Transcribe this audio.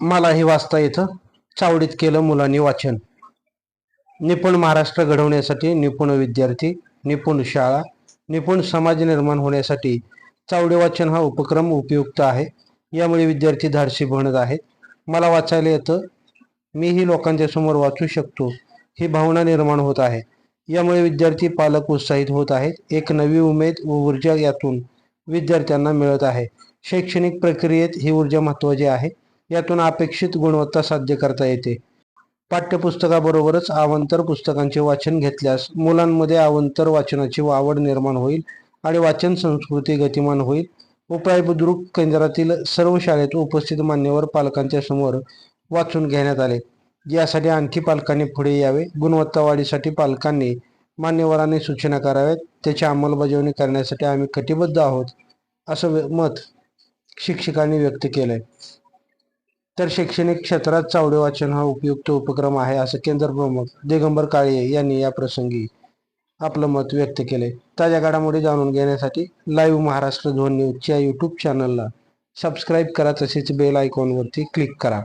मलाही वाचता येतं. चावडीत केलं मुलांनी वाचन. निपुण महाराष्ट्र घडवण्यासाठी निपुण विद्यार्थी निपुण शाळा निपुण समाज निर्माण होण्यासाठी चावडे वाचन हा उपक्रम उपयुक्त आहे. यामुळे विद्यार्थी धाडसी बनत आहेत. मला वाचायला येतं. मीही लोकांच्या समोर वाचू शकतो. ही भावना निर्माण होत आहे. यामुळे विद्यार्थी पालक उत्साहित होत आहेत. एक नवी उमेद व ऊर्जा यातून विद्यार्थ्यांना मिळत आहे. शैक्षणिक प्रक्रियेत ही ऊर्जा महत्त्वाची आहे. यातून अपेक्षित गुणवत्ता साध्य करता येते. पाठ्यपुस्तकाबरोबरच आवंतर पुस्तकांचे वाचन घेतल्यास मुलांमध्ये आवंतर वाचनाची आवड निर्माण होईल आणि वाचन संस्कृती गतिमान होईल. उपाय बुद्रुक केंद्रातील सर्व शाळेत उपस्थित मान्यवर पालकांच्या समोर वाचून घेण्यात आले. यासाठी आणखी पालकांनी पुढे यावे. गुणवत्ता वाढीसाठी पालकांनी मान्यवरांनी सूचना कराव्यात. त्याची अंमलबजावणी करण्यासाठी आम्ही कटिबद्ध आहोत असं मत शिक्षकांनी व्यक्त केलंय. तर शैक्षणिक क्षेत्रात चावडे वाचन हा उपयुक्त उपक्रम आहे असं केंद्र प्रमुख दिगंबर काळे यांनी या प्रसंगी आपलं मत व्यक्त केले ताज्या घडामोडी जाणून घेण्यासाठी लाईव्ह महाराष्ट्र दोन न्यूजच्या यूट्यूब चॅनलला सबस्क्राईब करा तसेच बेल आयकॉनवरती क्लिक करा.